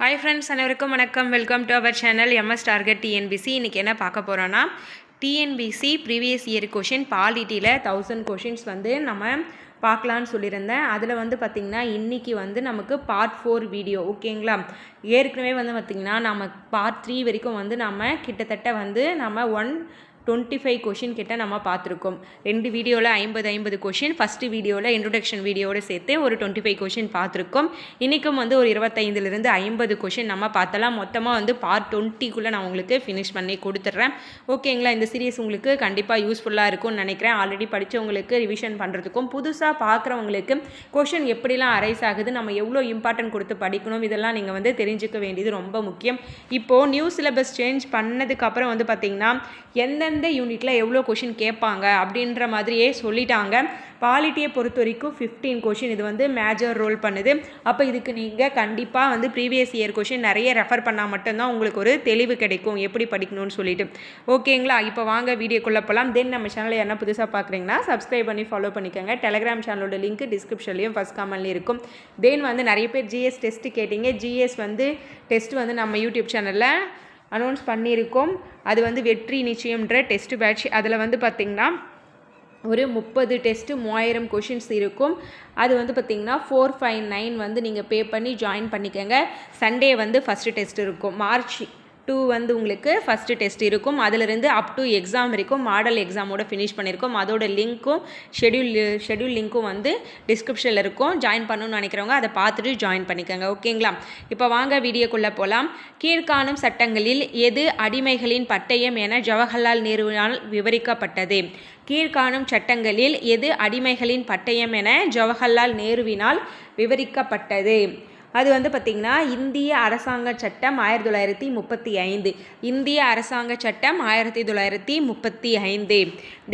Hi friends அனைவருக்கும் வணக்கம். Welcome to our channel M S target T N P S C இன்றைக்கி என்ன பார்க்க போகிறோன்னா T N P S C previous year question பாலிட்டியில் thousand questions வந்து நம்ம பார்க்கலான்னு சொல்லியிருந்தேன். அதில் வந்து பார்த்திங்கன்னா இன்றைக்கி வந்து நமக்கு பார்ட் ஃபோர் வீடியோ ஓகேங்களா ஏற்கனவே வந்து பார்த்திங்கன்னா நம்ம பார்ட் த்ரீ வரைக்கும் வந்து நம்ம கிட்டத்தட்ட வந்து நம்ம ஒன் டுவெண்ட்டி ஃபைவ் கொஷின் கிட்ட நம்ம பார்த்துருக்கோம். ரெண்டு வீடியோவில் ஐம்பது ஐம்பது கொஷின் ஃபஸ்ட்டு வீடியோவில் இன்ட்ரொடக்ஷன் வீடியோடு சேர்த்து ஒரு டுவெண்ட்டி ஃபைவ் கொஷின் பார்த்துருக்கோம். இன்றைக்கும் வந்து ஒரு இருபத்தைந்துலேருந்து ஐம்பது கொஷின் நம்ம பார்த்தலாம். மொத்தமாக வந்து பார்ட் டுவெண்ட்டிக்குள்ளே நான் உங்களுக்கு ஃபினிஷ் பண்ணி கொடுத்துட்றேன். ஓகேங்களா இந்த சீரியஸ் உங்களுக்கு கண்டிப்பாக யூஸ்ஃபுல்லாக இருக்கும்னு நினைக்கிறேன். ஆல்ரெடி படித்தவங்களுக்கு ரிவிஷன் பண்ணுறதுக்கும் புதுசாக பார்க்குறவங்களுக்கு கொஷின் எப்படிலாம் அரைஸ் ஆகுது நம்ம எவ்வளோ இம்பார்ட்டன்ட் கொடுத்து படிக்கணும் இதெல்லாம் நீங்கள் வந்து தெரிஞ்சுக்க வேண்டியது ரொம்ப முக்கியம். இப்போது நியூ சிலபஸ் சேஞ்ச் பண்ணதுக்கப்புறம் வந்து பார்த்திங்கன்னா எந்த எந்தெந்த யூனிட்டில் எவ்வளோ கொஷின் கேட்பாங்க அப்படின்ற மாதிரியே சொல்லிட்டாங்க. பாலிட்டியை பொறுத்த வரைக்கும் ஃபிஃப்டீன் கொஷின் இது வந்து மேஜர் ரோல் பண்ணுது. அப்போ இதுக்கு நீங்கள் கண்டிப்பாக வந்து ப்ரீவியஸ் இயர் கொஷின் நிறைய ரெஃபர் பண்ணால் மட்டும்தான் உங்களுக்கு ஒரு தெளிவு கிடைக்கும் எப்படி படிக்கணும்னு சொல்லிட்டு. ஓகேங்களா இப்போ வாங்க வீடியோக்குள்ளே போகலாம் தென் நம்ம சேனலில் என்ன புதுசாக பார்க்குறீங்கன்னா சப்ஸ்கிரைப் பண்ணி ஃபாலோ பண்ணிக்கோங்க. டெலகிராம் சேனலோட லிங்க் டிஸ்கிரிப்ஷன்லேயும் ஃபஸ்ட் கமெண்ட்லேயும் இருக்கும். தென் வந்து நிறைய பேர் ஜிஎஸ் டெஸ்ட்டு கேட்டிங்க. ஜிஎஸ் வந்து டெஸ்ட் வந்து நம்ம யூடியூப் சேனலில் அனௌன்ஸ் பண்ணியிருக்கோம். அது வந்து வெற்றி நிச்சயம்ன்ற டெஸ்ட் பேட்ச் அதில் வந்து பார்த்திங்கன்னா ஒரு முப்பது டெஸ்ட்டு மூவாயிரம் கொஷின்ஸ் இருக்கும். அது வந்து பார்த்திங்கன்னா ஃபோர் ஃபைவ் நைன் வந்து நீங்கள் பே பண்ணி ஜாயின் பண்ணிக்கோங்க. சண்டே வந்து ஃபஸ்ட்டு டெஸ்ட் இருக்கும். மார்ச் டூ வந்து உங்களுக்கு ஃபஸ்ட்டு டெஸ்ட் இருக்கும். அதிலிருந்து அப் டு எக்ஸாம் வரைக்கும் மாடல் எக்ஸாமோட ஃபினிஷ் பண்ணியிருக்கோம் அதோட லிங்க்கும் ஷெடியூல் ஷெடியூல் லிங்க்கும் வந்து டிஸ்கிரிப்ஷனில் இருக்கும். ஜாயின் பண்ணணும்னு நினைக்கிறவங்க அதை பார்த்துட்டு ஜாயின் பண்ணிக்கோங்க. ஓகேங்களா இப்போ வாங்க வீடியோக்குள்ளே போகலாம் கீழ்காணும் சட்டங்களில் எது அடிமைகளின் பட்டயம் என ஜவஹர்லால் நேருவினால் விவரிக்கப்பட்டது? கீழ்காணும் சட்டங்களில் எது அடிமைகளின் பட்டயம் என ஜவஹர்லால் நேருவினால் விவரிக்கப்பட்டது? அது வந்து பார்த்திங்கன்னா இந்திய அரசாங்க சட்டம் ஆயிரத்தி தொள்ளாயிரத்தி முப்பத்தி ஐந்து. இந்திய அரசாங்க சட்டம் ஆயிரத்தி தொள்ளாயிரத்தி முப்பத்தி ஐந்து.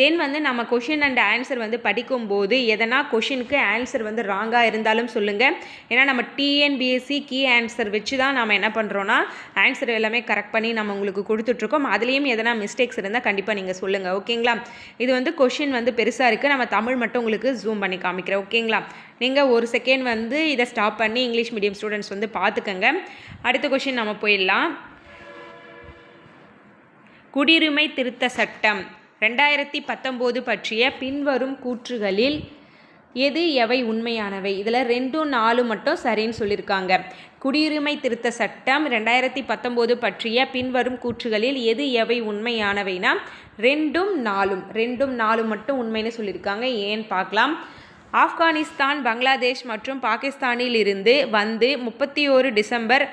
தென் வந்து நம்ம கொஷின் அண்ட் ஆன்சர் வந்து படிக்கும்போது எதனா கொஷினுக்கு ஆன்சர் வந்து ராங்காக இருந்தாலும் சொல்லுங்கள் ஏன்னா நம்ம டிஎன்பிஎஸ்சி கீ ஆன்சர் வச்சு தான் நம்ம என்ன பண்ணுறோன்னா ஆன்சர் எல்லாமே கரெக்ட் பண்ணி நம்ம உங்களுக்கு கொடுத்துட்ருக்கோம். அதுலேயும் எதனா மிஸ்டேக்ஸ் இருந்தால் கண்டிப்பாக நீங்கள் சொல்லுங்கள் ஓகேங்களா இது வந்து கொஷின் வந்து பெருசாக இருக்குது நம்ம தமிழ் மட்டும் உங்களுக்கு ஜூம் பண்ணி காமிக்கிறேன். ஓகேங்களா நீங்கள் ஒரு செகண்ட் வந்து இதை ஸ்டாப் பண்ணி இங்கிலீஷ் மீடியம் ஸ்டூடெண்ட்ஸ் வந்து பார்த்துக்கங்க. அடுத்த கொஷின் நம்ம போயிடலாம். குடியுரிமை திருத்த சட்டம் ரெண்டாயிரத்தி பத்தொம்போது பற்றிய பின்வரும் கூற்றுகளில் எது எவை உண்மையானவை? இதில் ரெண்டும் நாலு மட்டும் சரின்னு சொல்லியிருக்காங்க குடியுரிமை திருத்த சட்டம் ரெண்டாயிரத்தி பத்தொம்போது பற்றிய பின்வரும் கூற்றுகளில் எது எவை உண்மையானவைனா ரெண்டும் நாலும் ரெண்டும் நாலு மட்டும் உண்மைன்னு சொல்லியிருக்காங்க ஏன்னு பார்க்கலாம். ஆப்கானிஸ்தான் பங்களாதேஷ் மற்றும் பாகிஸ்தானில் இருந்து வந்து முப்பத்தி ஓரு டிசம்பர்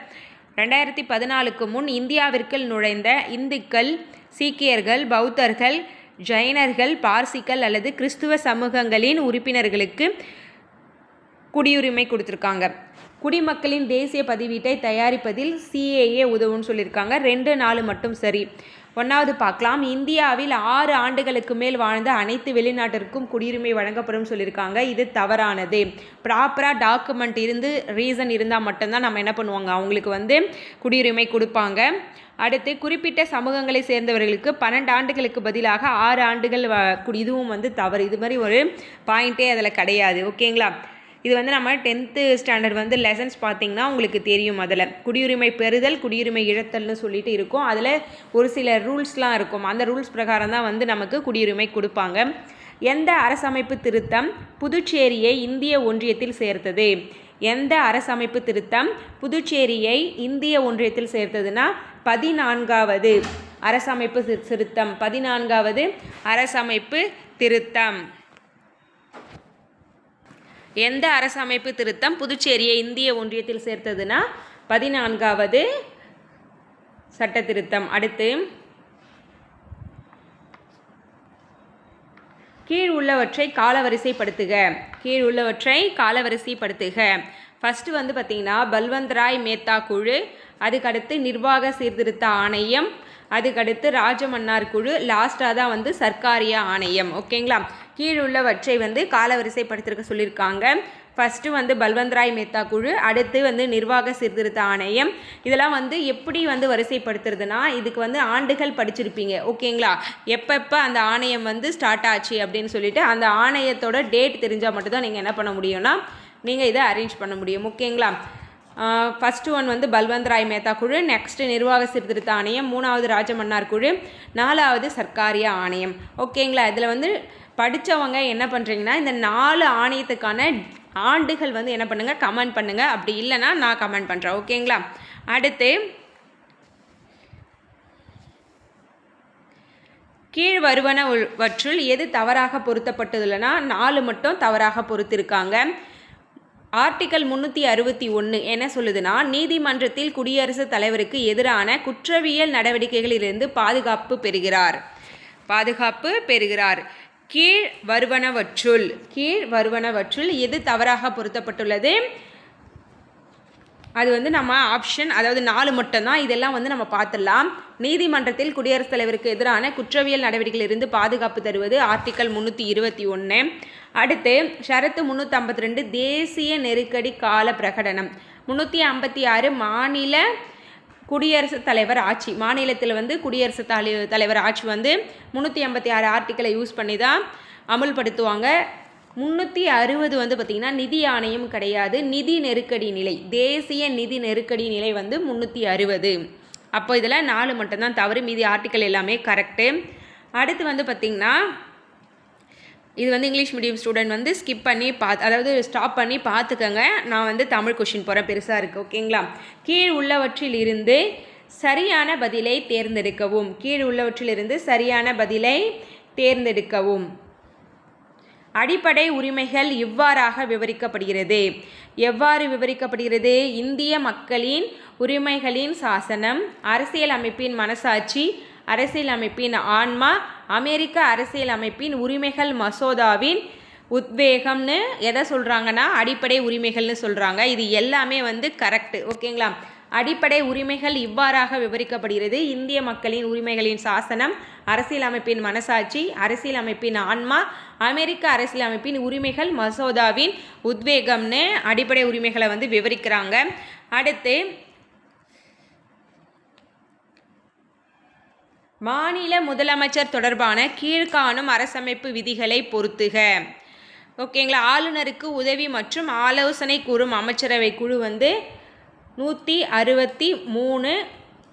ரெண்டாயிரத்தி பதினாலுக்கு முன் இந்தியாவிற்கு நுழைந்த இந்துக்கள் சீக்கியர்கள் பௌத்தர்கள் ஜைனர்கள் பார்சிகள் அல்லது கிறிஸ்துவ சமூகங்களின் உறுப்பினர்களுக்கு குடியுரிமை கொடுத்துருக்காங்க. குடிமக்களின் தேசிய பதிவீட்டை தயாரிப்பதில் சிஏஏ உதவும்னு சொல்லியிருக்காங்க. ரெண்டு நாலு மட்டும் சரி. ஒன்றாவது பார்க்கலாம். இந்தியாவில் ஆறு ஆண்டுகளுக்கு மேல் வாழ்ந்த அனைத்து வெளிநாட்டிற்கும் குடியுரிமை வழங்கப்படும் சொல்லியிருக்காங்க. இது தவறானது. ப்ராப்பராக டாக்குமெண்ட் இருந்து ரீசன் இருந்தால் மட்டும்தான் நம்ம என்ன பண்ணுவாங்க? அவங்களுக்கு வந்து குடியுரிமை கொடுப்பாங்க. அடுத்து குறிப்பிட்ட சமூகங்களை சேர்ந்தவர்களுக்கு பன்னெண்டு ஆண்டுகளுக்கு பதிலாக ஆறு ஆண்டுகள் இதுவும் வந்து தவறு. இது மாதிரி ஒரு பாயிண்ட்டே அதில் கிடையாது. ஓகேங்களா? இது வந்து நம்ம டென்த்து ஸ்டாண்டர்ட் வந்து லெசன்ஸ் பார்த்திங்கன்னா உங்களுக்கு தெரியும் அதில். குடியுரிமை பெறுதல் குடியுரிமை இழத்தல்னு சொல்லிட்டு இருக்கும். அதில் ஒரு சில ரூல்ஸ்லாம் இருக்கும். அந்த ரூல்ஸ் பிரகாரம் தான் வந்து நமக்கு குடியுரிமை கொடுப்பாங்க. எந்த அரசமைப்பு திருத்தம் புதுச்சேரியை இந்திய ஒன்றியத்தில் சேர்த்தது? எந்த அரசமைப்பு திருத்தம் புதுச்சேரியை இந்திய ஒன்றியத்தில் சேர்த்ததுன்னா பதினான்காவது அரசமைப்பு திருத்தம். பதினான்காவது அரசமைப்பு திருத்தம். எந்த அரசமைப்பு திருத்தம் புதுச்சேரியை இந்திய ஒன்றியத்தில் சேர்த்ததுன்னா? பதினான்காவது சட்ட திருத்தம். அடுத்து கீழ் உள்ளவற்றை காலவரிசைப்படுத்துக. கீழ் உள்ளவற்றை காலவரிசைப்படுத்துக. ஃபஸ்ட்டு வந்து பார்த்திங்கன்னா பல்வந்த்ராய் மேத்தா குழு அதுக்கடுத்து நிர்வாக சீர்திருத்த ஆணையம் அதுக்கடுத்து ராஜமன்னார் குழு லாஸ்ட்டாக தான் வந்து சர்க்காரியா ஆணையம். ஓகேங்களா? கீழுள்ளவற்றை வந்து காலவரிசைப்படுத்திருக்க சொல்லியிருக்காங்க. ஃபஸ்ட்டு வந்து பல்வந்த்ராய் மேத்தா குழு அடுத்து வந்து நிர்வாக சீர்திருத்த ஆணையம். இதெல்லாம் வந்து எப்படி வந்து வரிசைப்படுத்துறதுனா இதுக்கு வந்து ஆண்டுகள் படிச்சிருப்பீங்க. ஓகேங்களா? எப்பப்போ அந்த ஆணையம் வந்து ஸ்டார்ட் ஆச்சு அப்படின்னு சொல்லிட்டு அந்த ஆணையத்தோட டேட் தெரிஞ்சால் மட்டும்தான் நீங்கள் என்ன பண்ண முடியும்னா நீங்கள் இதை அரேஞ்ச் பண்ண முடியும். ஓகேங்களா? ஃபஸ்ட்டு ஒன் வந்து பல்வந்த் ராய் மேத்தா குழு நெக்ஸ்ட்டு நிர்வாக சீர்திருத்த ஆணையம் மூணாவது ராஜமன்னார் குழு நாலாவது சர்க்காரிய ஆணையம். ஓகேங்களா இதில் வந்து படித்தவங்க என்ன பண்ணுறீங்கன்னா இந்த நாலு ஆணையத்துக்கான ஆண்டுகள் வந்து என்ன பண்ணுங்கள் கமெண்ட் பண்ணுங்கள் அப்படி இல்லைன்னா நான் கமெண்ட் பண்ணுறேன் ஓகேங்களா அடுத்து கீழ் வருவனவற்றுள் எது தவறாக பொருத்தப்பட்டுள்ளனா நாலு மட்டும் தவறாக பொருத்திருக்காங்க ஆர்டிகல் முன்னூற்றி அறுபத்தி ஒன்று என்ன சொல்லுதுன்னா நீதிமன்றத்தில் குடியரசுத் தலைவருக்கு எதிரான குற்றவியல் நடவடிக்கைகளிலிருந்து பாதுகாப்பு பெறுகிறார். பாதுகாப்பு பெறுகிறார். கீழ் வருவனவற்றுள் கீழ் வருவனவற்றுள் எது தவறாக பொருத்தப்பட்டுள்ளது? அது வந்து நம்ம ஆப்ஷன் அதாவது நாலு மட்டும்தான். இதெல்லாம் வந்து நம்ம பார்த்துடலாம். நீதிமன்றத்தில் குடியரசுத் தலைவருக்கு எதிரான குற்றவியல் நடவடிக்கையிலிருந்து பாதுகாப்பு தருவது ஆர்டிக்கல் முந்நூற்றி இருபத்தி ஒன்று அடுத்து ஷரத்து முந்நூற்றி ஐம்பத்தி ரெண்டு தேசிய நெருக்கடி கால பிரகடனம். முந்நூற்றி ஐம்பத்தி ஆறு மாநில குடியரசுத் தலைவர் ஆட்சி. மாநிலத்தில் வந்து குடியரசுத் தலைவர் ஆட்சி வந்து முந்நூற்றி ஐம்பத்தி ஆறு ஆர்டிக்கலை யூஸ் பண்ணி தான் அமுல்படுத்துவாங்க. முந்நூற்றி அறுபது வந்து பார்த்திங்கன்னா நிதி ஆணையம் கிடையாது. நிதி நெருக்கடி நிலை. தேசிய நிதி நெருக்கடி நிலை வந்து முந்நூற்றி அறுபது. அப்போ இதில் நாலு மட்டும்தான் தவறு. மீதி ஆர்டிக்கல் எல்லாமே கரெக்டு அடுத்து வந்து பார்த்திங்கன்னா இது வந்து இங்கிலீஷ் மீடியம் ஸ்டூடெண்ட் வந்து ஸ்கிப் பண்ணி பார்த்து அதாவது ஸ்டாப் பண்ணி பார்த்துக்கங்க. நான் வந்து தமிழ் கொஷின் போகிறேன் பெருசாக இருக்குது ஓகேங்களா கீழ் உள்ளவற்றில் இருந்து சரியான பதிலை தேர்ந்தெடுக்கவும். கீழ் உள்ளவற்றிலிருந்து சரியான பதிலை தேர்ந்தெடுக்கவும். அடிப்படை உரிமைகள் இவ்வாறாக விவரிக்கப்படுகிறது. எவ்வாறு விவரிக்கப்படுகிறது? இந்திய மக்களின் உரிமைகளின் சாசனம் அரசியல் அமைப்பின் மனசாட்சி அரசியல் அமைப்பின் ஆன்மா அமெரிக்க அரசியல் அமைப்பின் உரிமைகள் மசோதாவின் உத்வேகம்னு எதை சொல்கிறாங்கன்னா அடிப்படை உரிமைகள்னு சொல்கிறாங்க இது எல்லாமே வந்து கரெக்டு ஓகேங்களா அடிப்படை உரிமைகள் இவ்வாறாக விவரிக்கப்படுகிறது. இந்திய மக்களின் உரிமைகளின் சாசனம் அரசியலமைப்பின் மனசாட்சி அரசியலமைப்பின் ஆன்மா அமெரிக்க அரசியலமைப்பின் உரிமைகள் மசோதாவின் உத்வேகம்னு அடிப்படை உரிமைகளை வந்து விவரிக்கிறாங்க. அடுத்து மாநில முதலமைச்சர் தொடர்பான கீழ்காணும் அரசமைப்பு விதிகளை பொருத்துக ஓகேங்களா? ஆளுநருக்கு உதவி மற்றும் ஆலோசனை கூறும் அமைச்சரவை குழு வந்து நூற்றி அறுபத்தி மூணு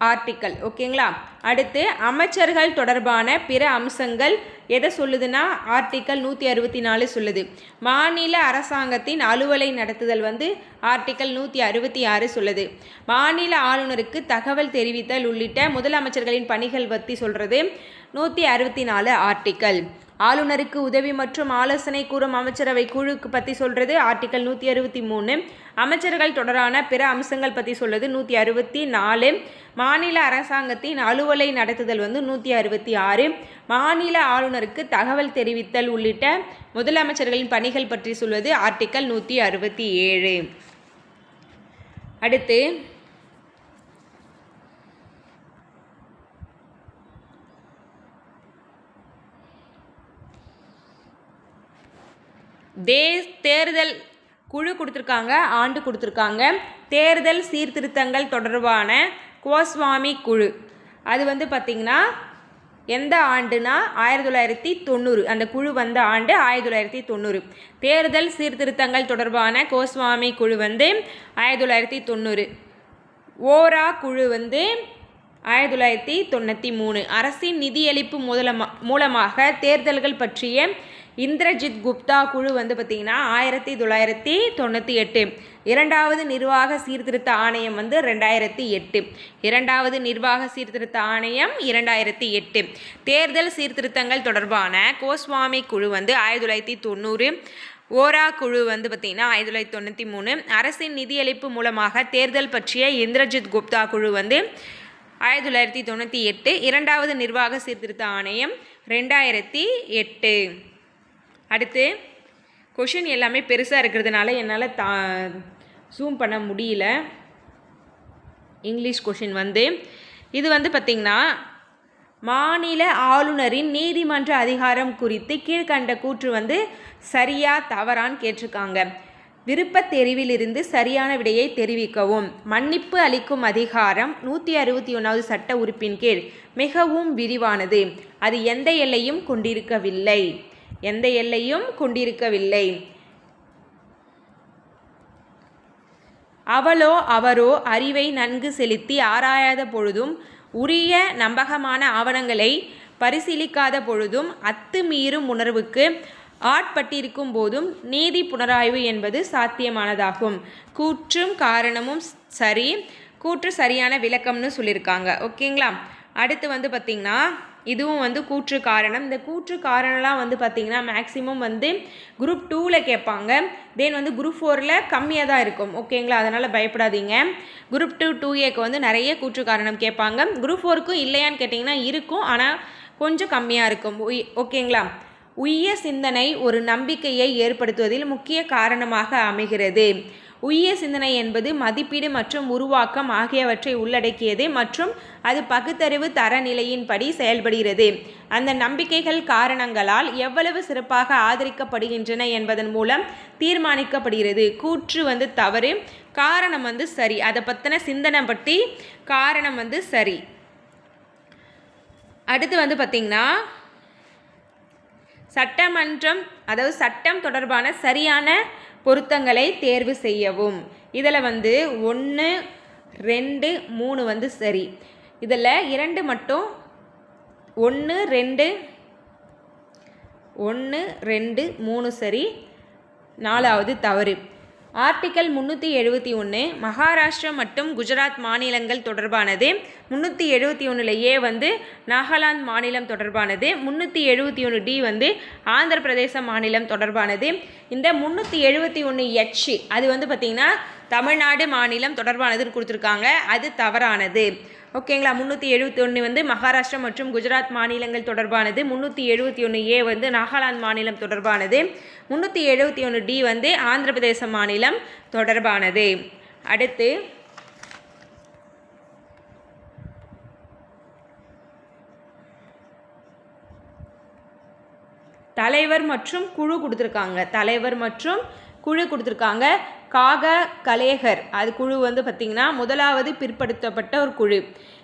ஆர்டிக்கல் ஓகேங்களா? அடுத்து அமைச்சர்கள் தொடர்பான பிற அம்சங்கள் எதை சொல்லுதுன்னா ஆர்டிக்கல் நூற்றி அறுபத்தி நாலு சொல்லுது. மாநில அரசாங்கத்தின் அலுவலை நடத்துதல் வந்து ஆர்டிக்கல் நூற்றி அறுபத்தி ஆறு சொல்லுது. மாநில ஆளுநருக்கு தகவல் தெரிவித்தல் உள்ளிட்ட முதலமைச்சர்களின் பணிகள் பற்றி சொல்கிறது நூற்றி அறுபத்தி நாலு ஆர்டிக்கல் ஆளுநருக்கு உதவி மற்றும் ஆலோசனை கூறும் அமைச்சரவை குழுக்கு பற்றி சொல்கிறது ஆர்டிக்கல் நூற்றி அறுபத்தி மூணு. அமைச்சர்கள் தொடரான பிற அம்சங்கள் பற்றி சொல்வது நூற்றி அறுபத்தி நாலு. மாநில அரசாங்கத்தின் அலுவலை நடத்துதல் வந்து நூற்றி அறுபத்தி ஆறு. மாநில ஆளுநருக்கு தகவல் தெரிவித்தல் உள்ளிட்ட முதலமைச்சர்களின் பணிகள் பற்றி சொல்வது ஆர்டிக்கல் நூற்றி அறுபத்தி ஏழு. அடுத்து தே தேர்தல் குழு கொடுத்துருக்காங்க ஆண்டு கொடுத்துருக்காங்க. தேர்தல் சீர்திருத்தங்கள் தொடர்பான கோஸ்வாமி குழு. அது வந்து பார்த்திங்கன்னா எந்த ஆண்டுனா ஆயிரத்தி தொள்ளாயிரத்தி தொண்ணூறு. அந்த குழு வந்த ஆண்டு ஆயிரத்தி தொள்ளாயிரத்தி தொண்ணூறு. தேர்தல் சீர்திருத்தங்கள் தொடர்பான கோஸ்வாமி குழு வந்து ஆயிரத்தி தொள்ளாயிரத்தி தொண்ணூறு. ஓரா குழு வந்து ஆயிரத்தி தொள்ளாயிரத்தி தொண்ணூற்றி மூணு. அரசின் நிதியளிப்பு மூலமா மூலமாக தேர்தல்கள் பற்றிய இந்திரஜித் குப்தா குழு வந்து பார்த்திங்கன்னா ஆயிரத்தி தொள்ளாயிரத்தி தொண்ணூற்றி எட்டு. இரண்டாவது நிர்வாக சீர்திருத்த ஆணையம் வந்து ரெண்டாயிரத்தி எட்டு. இரண்டாவது நிர்வாக சீர்திருத்த ஆணையம் இரண்டாயிரத்தி எட்டு. தேர்தல் சீர்திருத்தங்கள் தொடர்பான கோஸ்வாமி குழு வந்து ஆயிரத்தி தொள்ளாயிரத்தி தொண்ணூறு. ஓரா குழு வந்து பார்த்திங்கன்னா ஆயிரத்தி தொள்ளாயிரத்தி தொண்ணூற்றி மூணு. அரசின் நிதியளிப்பு மூலமாக தேர்தல் பற்றிய இந்திரஜித் குப்தா குழு வந்து ஆயிரத்தி தொள்ளாயிரத்தி தொண்ணூற்றி எட்டு. இரண்டாவது நிர்வாக சீர்திருத்த ஆணையம் ரெண்டாயிரத்தி எட்டு. அடுத்து கொஷின் எல்லாமே பெருசாக இருக்கிறதுனால என்னால் தா ஜூம் பண்ண முடியல. இங்கிலீஷ் கொஷின் வந்து இது வந்து பார்த்திங்கன்னா மாநில ஆளுநரின் நீதிமன்ற அதிகாரம் குறித்து கீழ்கண்ட கூற்று வந்து சரியா தவறான்னு கேட்டிருக்காங்க. விருப்பத் தெரிவிலிருந்து சரியான விடையை தெரிவிக்கவும். மன்னிப்பு அளிக்கும் அதிகாரம் நூற்றி அறுபத்தி ஒன்றாவது சட்ட உறுப்பின் கீழ் மிகவும் விரிவானது. அது எந்த எல்லையும் கொண்டிருக்கவில்லை. எந்த எல்லையும் கொண்டிருக்கவில்லை. அவளோ அவரோ அறிவை நன்கு செலுத்தி ஆராயாத பொழுதும் உரிய நம்பகமான ஆவணங்களை பரிசீலிக்காத பொழுதும் அத்துமீறும் உணர்வுக்கு ஆட்பட்டிருக்கும் போதும் நீதி புனராய்வு என்பது சாத்தியமானதாகும். கூற்றும் காரணமும் சரி கூற்று சரியான விளக்கம்னு சொல்லியிருக்காங்க. ஓகேங்களா? அடுத்து வந்து பார்த்திங்கன்னா இதுவும் வந்து கூற்று காரணம். இந்த கூற்று காரணம்லாம் வந்து பார்த்திங்கன்னா மேக்ஸிமம் வந்து குரூப் டூவில் கேட்பாங்க. தென் வந்து குரூப் ஃபோரில் கம்மியாக தான் இருக்கும். ஓகேங்களா அதனால் பயப்படாதீங்க. குரூப் டூ டூ ஏக்கு வந்து நிறைய கூற்று காரணம் கேட்பாங்க. குரூப் ஃபோருக்கும் இல்லையான்னு கேட்டிங்கன்னா இருக்கும். ஆனால் கொஞ்சம் கம்மியாக இருக்கும். ஓகேங்களா உய்ய சிந்தனை ஒரு நம்பிக்கையை ஏற்படுத்துவதில் முக்கிய காரணமாக அமைகிறது. உய்ய சிந்தனை என்பது மதிப்பீடு மற்றும் உருவாக்கம் ஆகியவற்றை உள்ளடக்கியது மற்றும் அது பகுத்தறிவு தரநிலையின்படி செயல்படுகிறது. அந்த நம்பிக்கைகள் காரணங்களால் எவ்வளவு சிறப்பாக ஆதரிக்கப்படுகின்றன என்பதன் மூலம் தீர்மானிக்கப்படுகிறது. கூற்று வந்து தவறு காரணம் வந்து சரி. அதை பற்றின சிந்தனை பற்றி காரணம் வந்து சரி. அடுத்து வந்து பார்த்திங்கன்னா சட்டமன்றம் அதாவது சட்டம் தொடர்பான சரியான பொருத்தங்களை தேர்வு செய்யவும். இதில் வந்து ஒன்று ரெண்டு மூணு வந்து சரி. இதில் இரண்டு மட்டும் ஒன்று ரெண்டு ஒன்று ரெண்டு மூணு சரி. நாலாவது தவறு. ஆர்டிக்கல் முந்நூற்றி எழுபத்தி ஒன்று மகாராஷ்டிரா மற்றும் குஜராத் மாநிலங்கள் தொடர்பானது. முந்நூற்றி எழுபத்தி ஒன்றில் ஏ வந்து நாகாலாந்து மாநிலம் தொடர்பானது. முந்நூற்றி எழுபத்தி ஒன்று டி வந்து ஆந்திர பிரதேச மாநிலம் தொடர்பானது. இந்த முந்நூற்றி எழுபத்தி ஒன்று எச் அது வந்து பார்த்திங்கன்னா தமிழ்நாடு மாநிலம் தொடர்பானதுன்னு கொடுத்துருக்காங்க. அது தவறானது. ஓகேங்களா? முந்நூற்றி எழுபத்தி ஒன்று வந்து மகாராஷ்டிரா மற்றும் குஜராத் மாநிலங்கள் தொடர்பானது. முந்நூற்றி எழுபத்தி ஒன்று ஏ வந்து நாகாலாந்து மாநிலம் தொடர்பானது. முந்நூற்றி எழுபத்தி ஒன்று டி வந்து ஆந்திர பிரதேச மாநிலம் தொடர்பானது. அடுத்து தலைவர் மற்றும் குழு கொடுத்துருக்காங்க. தலைவர் மற்றும் குழு கொடுத்துருக்காங்க. காக கலேகர். அது குழு வந்து பார்த்திங்கன்னா முதலாவது பிற்படுத்தப்பட்ட ஒரு குழு.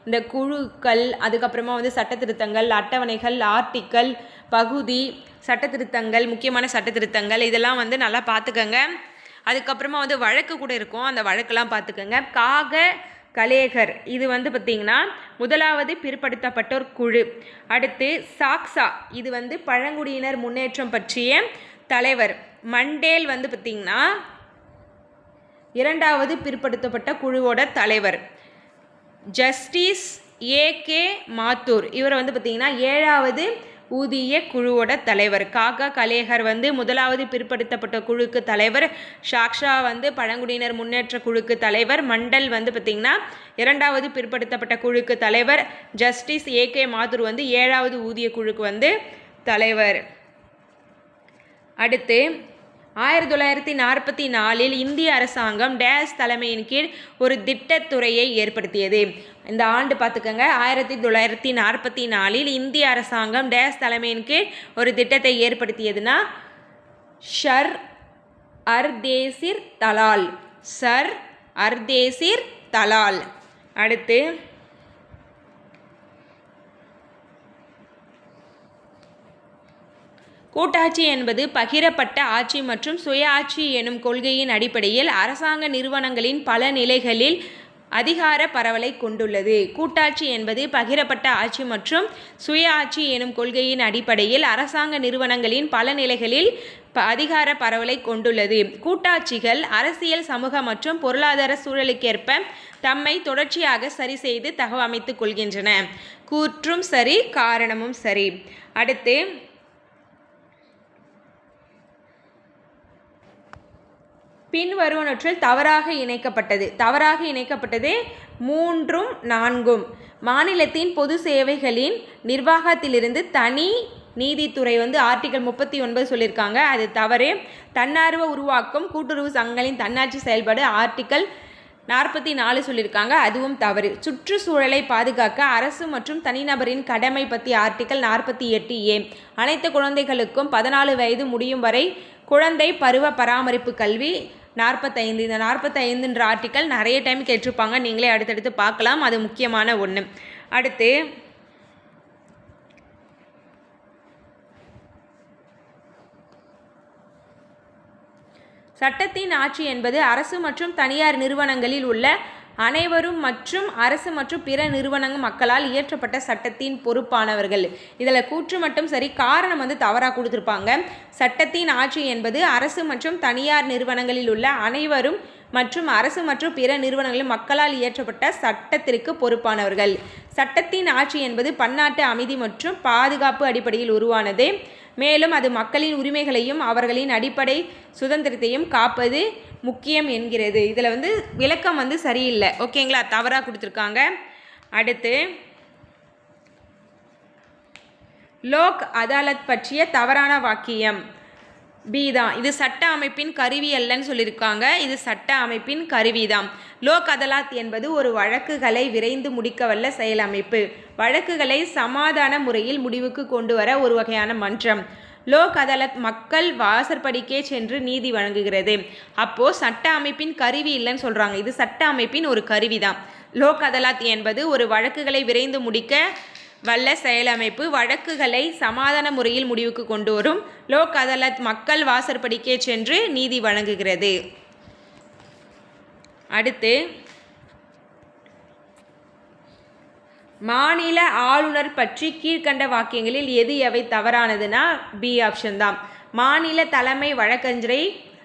இந்த குழுக்கள் அதுக்கப்புறமா வந்து சட்டத்திருத்தங்கள் அட்டவணைகள் ஆர்டிக்கல் பகுதி சட்டத்திருத்தங்கள் முக்கியமான சட்டத்திருத்தங்கள் இதெல்லாம் வந்து நல்லா பார்த்துக்கங்க அதுக்கப்புறமா வந்து வழக்கு கூட இருக்கும். அந்த வழக்கெல்லாம் பார்த்துக்கோங்க காக கலேகர். இது வந்து பார்த்திங்கன்னா முதலாவது பிற்படுத்தப்பட்ட ஒரு குழு. அடுத்து சாக்ஸா இது வந்து பழங்குடியினர் முன்னேற்றம் பற்றிய தலைவர். மண்டேல் வந்து பார்த்திங்கன்னா இரண்டாவது பிற்படுத்தப்பட்ட குழுவோட தலைவர். Justice A K Mathur. இவர் வந்து பார்த்திங்கன்னா ஏழாவது ஊதிய குழுவோட தலைவர். காக்கா கலேகர் வந்து முதலாவது பிற்படுத்தப்பட்ட குழுக்கு தலைவர். ஷாக்ஷா வந்து பழங்குடியினர் முன்னேற்ற குழுக்கு தலைவர். மண்டல் வந்து பார்த்திங்கன்னா இரண்டாவது பிற்படுத்தப்பட்ட குழுக்கு தலைவர். ஜஸ்டிஸ் ஏ கே மாத்தூர் வந்து ஏழாவது ஊதிய குழுக்கு வந்து தலைவர். அடுத்து ஆயிரத்தி தொள்ளாயிரத்தி நாற்பத்தி நாலில் இந்திய அரசாங்கம் டேஸ் தலைமையின் கீழ் ஒரு திட்டத்துறையை ஏற்படுத்தியது. இந்த ஆண்டு பார்த்துக்கோங்க ஆயிரத்தி தொள்ளாயிரத்தி நாற்பத்தி நாலில் இந்திய அரசாங்கம் டேஸ் தலைமையின் கீழ் ஒரு திட்டத்தை ஏற்படுத்தியதுன்னா ஷர் அர்தேசிர் தலால். சர் அர்தேசிர் தலால். அடுத்து கூட்டாட்சி என்பது பகிரப்பட்ட ஆட்சி மற்றும் சுய ஆட்சி எனும் கொள்கையின் அடிப்படையில் அரசாங்க நிறுவனங்களின் பல நிலைகளில் அதிகார பரவலை கொண்டுள்ளது. கூட்டாட்சி என்பது பகிரப்பட்ட ஆட்சி மற்றும் சுய ஆட்சி எனும் கொள்கையின் அடிப்படையில் அரசாங்க நிறுவனங்களின் பல நிலைகளில் ப அதிகார பரவலை கொண்டுள்ளது. கூட்டாட்சிகள் அரசியல் சமூக மற்றும் பொருளாதார சூழலுக்கேற்ப தம்மை தொடர்ச்சியாக சரி செய்து தகவமைத்துக் கொள்கின்றன. கூற்றும் சரி காரணமும் சரி. அடுத்து பின்வருவனற்றில் தவறாக இணைக்கப்பட்டது. தவறாக இணைக்கப்பட்டது மூன்றும் நான்கும். மாநிலத்தின் பொது சேவைகளின் நிர்வாகத்திலிருந்து தனி நீதித்துறை வந்து ஆர்டிகல் முப்பத்தி ஒன்பது சொல்லியிருக்காங்க. அது தவறு. தன்னார்வ உருவாக்கும் கூட்டுறவு சங்கங்களின் தன்னாட்சி செயல்பாடு ஆர்டிக்கல் நாற்பத்தி நாலு சொல்லியிருக்காங்க. அதுவும் தவறு. சுற்றுச்சூழலை பாதுகாக்க அரசு மற்றும் தனிநபரின் கடமை பற்றி ஆர்டிக்கல் நாற்பத்தி எட்டு ஏ. அனைத்து குழந்தைகளுக்கும் பதினாலு வயது முடியும் வரை குழந்தை பருவ பராமரிப்பு கல்வி நாற்பத்தைந்து. இந்த நாற்பத்தைந்துன்ற ஆர்டிக்கல் நிறைய டைம் கேட்டிருப்பாங்க. நீங்களே அடுத்தடுத்து பார்க்கலாம். அது முக்கியமான ஒன்று அடுத்து சட்டத்தின் ஆட்சி என்பது அரசு மற்றும் தனியார் நிறுவனங்களில் உள்ள அனைவரும் மற்றும் அரசு மற்றும் பிற நிறுவனங்கள் மக்களால் இயற்றப்பட்ட சட்டத்தின் பொறுப்பானவர்கள். இதில் கூற்று மட்டும் சரி காரணம் வந்து தவறாக கொடுத்துருப்பாங்க. சட்டத்தின் ஆட்சி என்பது அரசு மற்றும் தனியார் நிறுவனங்களில் உள்ள அனைவரும் மற்றும் அரசு மற்றும் பிற நிறுவனங்களில் மக்களால் இயற்றப்பட்ட சட்டத்திற்கு பொறுப்பானவர்கள். சட்டத்தின் ஆட்சி என்பது பன்னாட்டு அமைதி மற்றும் பாதுகாப்பு அடிப்படையில் உருவானது. மேலும் அது மக்களின் உரிமைகளையும் அவர்களின் அடிப்படை சுதந்திரத்தையும் காப்பது முக்கியம் என்கிறது. இதில் வந்து விளக்கம் வந்து சரியில்லை. ஓகேங்களா? தவறாக கொடுத்துருக்காங்க. அடுத்து லோக் அதாலத் பற்றிய தவறான வாக்கியம். பி தான். இது சட்ட அமைப்பின் கருவி அல்லன்னு சொல்லியிருக்காங்க. இது சட்ட அமைப்பின் கருவி தான். லோக் அதாலத் என்பது ஒரு வழக்குகளை விரைந்து முடிக்கவல்ல செயல் அமைப்பு. வழக்குகளை சமாதான முறையில் முடிவுக்கு கொண்டு வர ஒரு வகையான மன்றம். லோக் அதாலத் மக்கள் வாசற்படிக்கே சென்று நீதி வழங்குகிறது. அப்போது சட்ட அமைப்பின் கருவி இல்லைன்னு சொல்கிறாங்க இது சட்ட அமைப்பின் ஒரு கருவி தான். லோக் அதாலத் என்பது ஒரு வழக்குகளை விரைந்து முடிக்க வல்ல செயலமைப்பு வழக்குகளை சமாதான முறையில் முடிவுக்கு கொண்டு வரும். லோக் அதாலத் மக்கள் வாசற்படிக்கே சென்று நீதி வழங்குகிறது. அடுத்து மாநில ஆளுநர் பற்றி கீழ்கண்ட வாக்கியங்களில் எது எவை தவறானதுன்னா பி ஆப்ஷன் தான். மாநில தலைமை வழக்கறிஞரை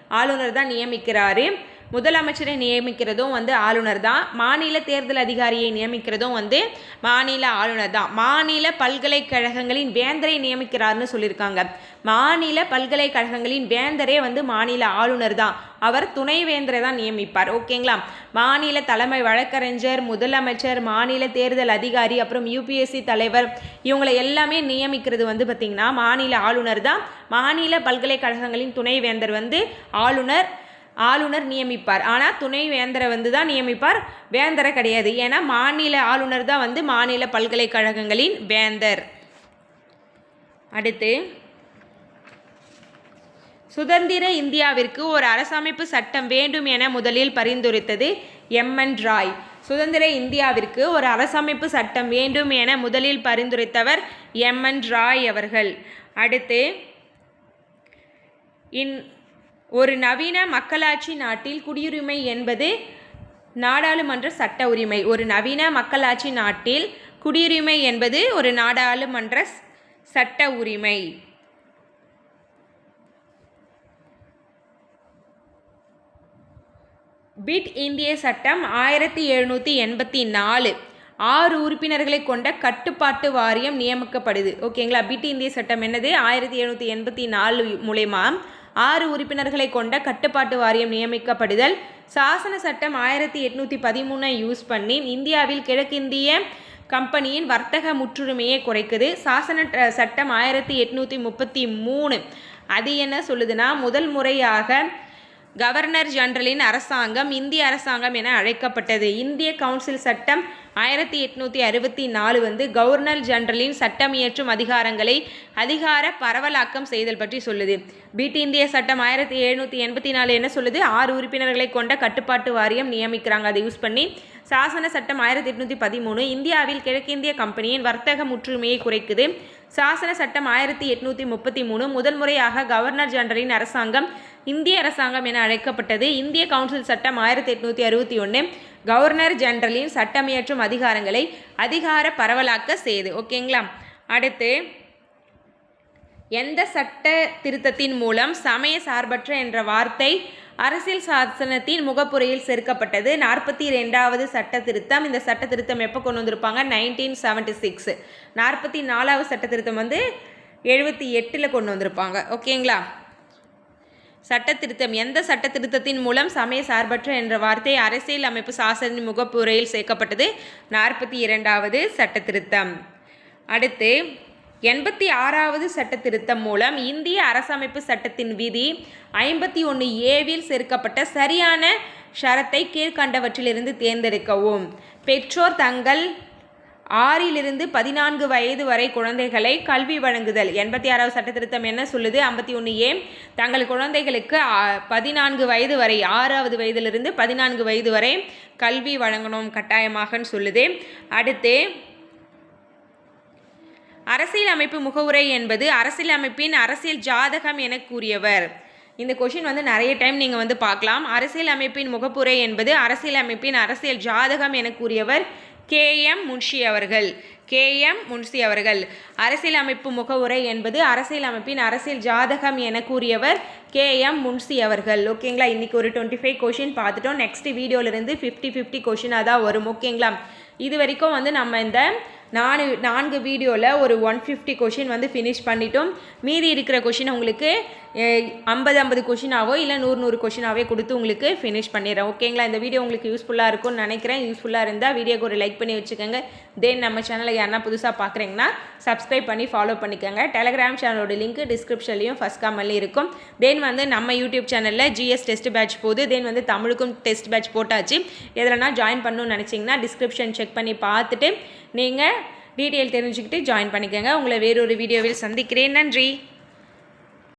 ஆளுநர் தான் நியமிக்கிறாரு. முதலமைச்சரை நியமிக்கிறதும் வந்து ஆளுநர் தான். மாநில தேர்தல் அதிகாரியை நியமிக்கிறதும் வந்து மாநில ஆளுநர் தான். மாநில பல்கலைக்கழகங்களின் வேந்தரை நியமிக்கிறார்னு சொல்லியிருக்காங்க. மாநில பல்கலைக்கழகங்களின் வேந்தரே வந்து மாநில ஆளுநர் தான். அவர் துணைவேந்தரை தான் நியமிப்பார். ஓகேங்களா? மாநில தலைமை வழக்கறிஞர் முதலமைச்சர் மாநில தேர்தல் அதிகாரி அப்புறம் யூபிஎஸ்சி தலைவர் இவங்களை எல்லாமே நியமிக்கிறது வந்து பார்த்திங்கன்னா மாநில ஆளுநர் தான். மாநில பல்கலைக்கழகங்களின் துணைவேந்தர் வந்து ஆளுநர். ஆளுநர் நியமிப்பார். ஆனால் துணை வேந்தரை வந்து தான் நியமிப்பார். வேந்தரை கிடையாது. ஏன்னா மாநில ஆளுநர் தான் வந்து மாநில பல்கலைக்கழகங்களின் வேந்தர். அடுத்து சுதந்திர இந்தியாவிற்கு ஒரு அரசமைப்பு சட்டம் வேண்டும் என முதலில் பரிந்துரைத்தது எம்என் ராய். சுதந்திர இந்தியாவிற்கு ஒரு அரசமைப்பு சட்டம் வேண்டும் என முதலில் பரிந்துரைத்தவர் எம்என் ராய் அவர்கள். அடுத்து இன் ஒரு நவீன மக்களாட்சி நாட்டில் குடியுரிமை என்பது நாடாளுமன்ற சட்ட உரிமை. ஒரு நவீன மக்களாட்சி நாட்டில் குடியுரிமை என்பது ஒரு நாடாளுமன்ற சட்ட உரிமை. பிட் இந்திய சட்டம் ஆயிரத்தி எழுநூற்றி எண்பத்தி நாலு. ஆறு உறுப்பினர்களை கொண்ட கட்டுப்பாட்டு வாரியம் நியமிக்கப்படுது. ஓகேங்களா? பிட் இந்திய சட்டம் என்னது? ஆயிரத்தி எழுநூற்றி எண்பத்தி நாலு மூலயமா. ஆறு உறுப்பினர்களை கொண்ட கட்டுப்பாட்டு வாரியம் நியமிக்கப்படுதல். சாசன சட்டம் ஆயிரத்தி எட்நூற்றி பதிமூணை யூஸ் பண்ணி இந்தியாவில் கிழக்கிந்திய கம்பெனியின் வர்த்தக முற்றுரிமையை குறைக்குது. சாசன சட்டம் ஆயிரத்தி எட்நூற்றி முப்பத்தி மூணு. அது என்ன சொல்லுதுன்னா முதல் முறையாக கவர்னர் ஜெனரலின் அரசாங்கம் இந்திய அரசாங்கம் என அழைக்கப்பட்டது. இந்திய கவுன்சில் சட்டம் ஆயிரத்தி எட்நூற்றி அறுபத்தி நாலு வந்து கவர்னர் ஜெனரலின் சட்டம் இயற்றும் அதிகாரங்களை அதிகார பரவலாக்கம் செய்தல் பற்றி சொல்லுது. பிட் இந்திய சட்டம் ஆயிரத்தி எழுநூற்றி எண்பத்தி நாலு என்ன சொல்லுது? ஆறு உறுப்பினர்களை கொண்ட கட்டுப்பாட்டு வாரியம் நியமிக்கிறாங்க. அதை யூஸ் பண்ணி சாசன சட்டம் ஆயிரத்தி எட்நூற்றி பதிமூணு இந்தியாவில் கிழக்கிந்திய கம்பெனியின் வர்த்தக முற்றுமையை குறைக்குது. சாசன சட்டம் ஆயிரத்தி எட்நூற்றி முப்பத்தி மூணு முதல் முறையாக கவர்னர் ஜெனரலின் அரசாங்கம் இந்திய அரசாங்கம் என அழைக்கப்பட்டது. இந்திய கவுன்சில் சட்டம் ஆயிரத்தி எட்நூற்றி அறுபத்தி ஒன்று கவர்னர் ஜெனரலின் சட்டமியற்றும் அதிகாரங்களை அதிகார பரவலாக்க செய்து. ஓகேங்களா? அடுத்து எந்த சட்ட திருத்தத்தின் மூலம் சமய சார்பற்ற என்ற வார்த்தை அரசியல் சாசனத்தின் முகப்புரையில் சேர்க்கப்பட்டது. நாற்பத்தி ரெண்டாவது சட்ட திருத்தம். இந்த சட்ட திருத்தம் எப்போ கொண்டு வந்திருப்பாங்க? Nineteen seventy six. நாற்பத்தி நாலாவது சட்ட திருத்தம் வந்து எழுபத்தி எட்டில் கொண்டு வந்திருப்பாங்க. ஓகேங்களா? சட்ட திருத்தம் எந்த சட்ட திருத்தத்தின் மூலம் சமய சார்பற்ற என்ற வார்த்தை அரசியல் அமைப்பு சாசன முகப்புரையில் சேர்க்கப்பட்டது? நாற்பத்தி இரண்டாவது சட்ட திருத்தம் அடுத்து எண்பத்தி ஆறாவது சட்ட திருத்தம் மூலம் இந்திய அரசமைப்பு சட்டத்தின் விதி ஐம்பத்தி ஒன்று ஏவில் சேர்க்கப்பட்ட சரியான ஷரத்தை கீழ்கண்டவற்றிலிருந்து தேர்ந்தெடுக்கவும். பெற்றோர் தங்கள் ஆறிலிருந்து பதினான்கு வயது வரை குழந்தைகளை கல்வி வழங்குதல். எண்பத்தி ஆறாவது சட்ட திருத்தம் என்ன சொல்லுது? ஐம்பத்தி ஒன்று ஏ. தங்கள் குழந்தைகளுக்கு பதினான்கு வயது வரை ஆறாவது வயதிலிருந்து பதினான்கு வயது வரை கல்வி வழங்கணும் கட்டாயமாகன்னு சொல்லுது. அடுத்து அரசியல் அமைப்பு முகவுரை என்பது அரசியல் அமைப்பின் அரசியல் ஜாதகம் என கூறியவர். இந்த கொஷின் வந்து நிறைய டைம் நீங்கள் வந்து பார்க்கலாம். அரசியல் அமைப்பின் முகப்புரை என்பது அரசியல் அமைப்பின் அரசியல் ஜாதகம் என கூறியவர் கே எம் முன்ஷி அவர்கள். கே எம் முன்சி அவர்கள். அரசியலமைப்பு முகவுரை என்பது அரசியலமைப்பின் அரசியல் ஜாதகம் என கூறியவர் கே எம் முன்சி அவர்கள். ஓகேங்களா? இன்றைக்கி ஒரு டுவெண்ட்டி ஃபைவ் கொஷின் பார்த்துட்டோம். நெக்ஸ்ட் வீடியோலேருந்து ஃபிஃப்டி ஃபிஃப்டி கொஷினாக தான் வரும். ஓகேங்களா? இது வரைக்கும் வந்து நம்ம இந்த நாலு நான்கு வீடியோவில் ஒரு ஒன் ஃபிஃப்டி கொஷின் வந்து ஃபினிஷ் பண்ணிட்டோம். மீதி இருக்கிற கொஷின் உங்களுக்கு ஐம்பது ஐம்பது கொஷினாவோ இல்லை நூறு நூறு கொஷினாவே கொடுத்து உங்களுக்கு ஃபினிஷ் பண்ணிடுறேன். ஓகேங்களா? இந்த வீடியோ உங்களுக்கு யூஸ்ஃபுல்லாக இருக்கும்னு நினைக்கிறேன். யூஸ்ஃபுல்லாக இருந்தால் வீடியோக்கு ஒரு லைக் பண்ணி வச்சுக்கோங்க. தென் நம்ம சேனலை யாருன்னா புதுசாக பார்க்குறீங்கன்னா சப்ஸ்கிரைப் பண்ணி ஃபாலோ பண்ணிக்கோங்க. டெலகிராம் சேனலோட லிங்க் டிஸ்கிரிப்ஷன்லையும் ஃபஸ்ட் காமல்லையும் இருக்கும். தென் வந்து நம்ம யூடியூப் சேனலில் ஜிஎஸ் டெஸ்ட் பேட்ச் போகுது. தென் வந்து தமிழுக்கும் டெஸ்ட் பேட்ச் போட்டாச்சு. எதுலனா ஜாயின் பண்ணணும்னு நினச்சிங்கன்னா டிஸ்கிரிப்ஷன் செக் பண்ணி பார்த்துட்டு நீங்கள் டீட்டெயில் தெரிஞ்சுக்கிட்டு ஜாயின் பண்ணிக்கோங்க. உங்களை வேறொரு வீடியோவில் சந்திக்கிறேன். நன்றி.